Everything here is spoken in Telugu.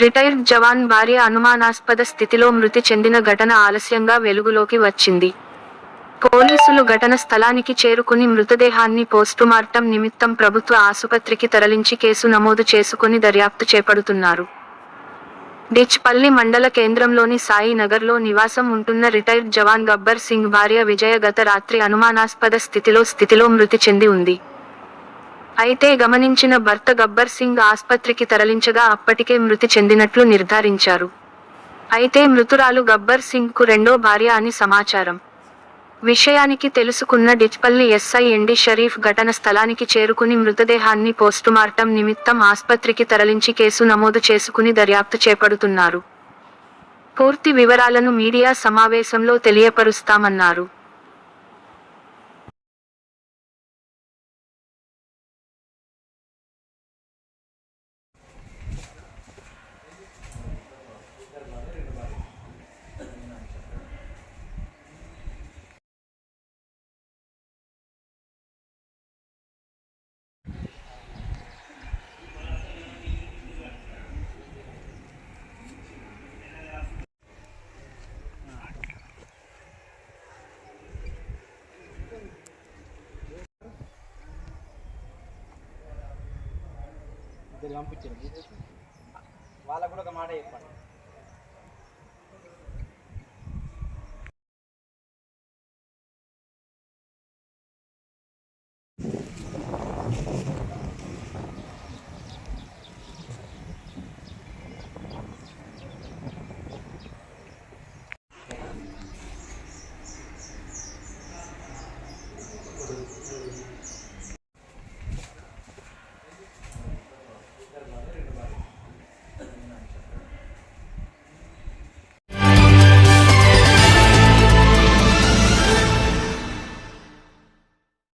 రిటైర్డ్ జవాన్ భార్య అనుమానాస్పద స్థితిలో మృతి చెందిన ఘటన ఆలస్యంగా వెలుగులోకి వచ్చింది. పోలీసులు ఘటన స్థలానికి చేరుకుని మృతదేహాన్ని పోస్టుమార్టం నిమిత్తం ప్రభుత్వ ఆసుపత్రికి తరలించి కేసు నమోదు చేసుకుని దర్యాప్తు చేపడుతున్నారు. డిచ్పల్లి మండల కేంద్రంలోని సాయి నగర్లో నివాసం ఉంటున్న రిటైర్డ్ జవాన్ గబ్బర్ సింగ్ భార్య విజయ గత రాత్రి అనుమానాస్పద స్థితిలో స్థితిలో మృతి చెంది ఉంది. అయితే గమనించిన భర్త గబ్బర్ సింగ్ ఆస్పత్రికి తరలించగా అప్పటికే మృతి చెందినట్లు నిర్ధారించారు. అయితే మృతురాలు గబ్బర్ సింగ్కు రెండో భార్య అని సమాచారం. విషయానికి తెలుసుకున్న డిచ్పల్లి ఎస్ఐ ఎండి షరీఫ్ ఘటన స్థలానికి చేరుకుని మృతదేహాన్ని పోస్టుమార్టం నిమిత్తం ఆస్పత్రికి తరలించి కేసు నమోదు చేసుకుని దర్యాప్తు చేపడుతున్నారు. పూర్తి వివరాలను మీడియా సమావేశంలో తెలియపరుస్తామన్నారు. పంపించారు వాళ్ళకు కూడా ఒక మాట చెప్పండి.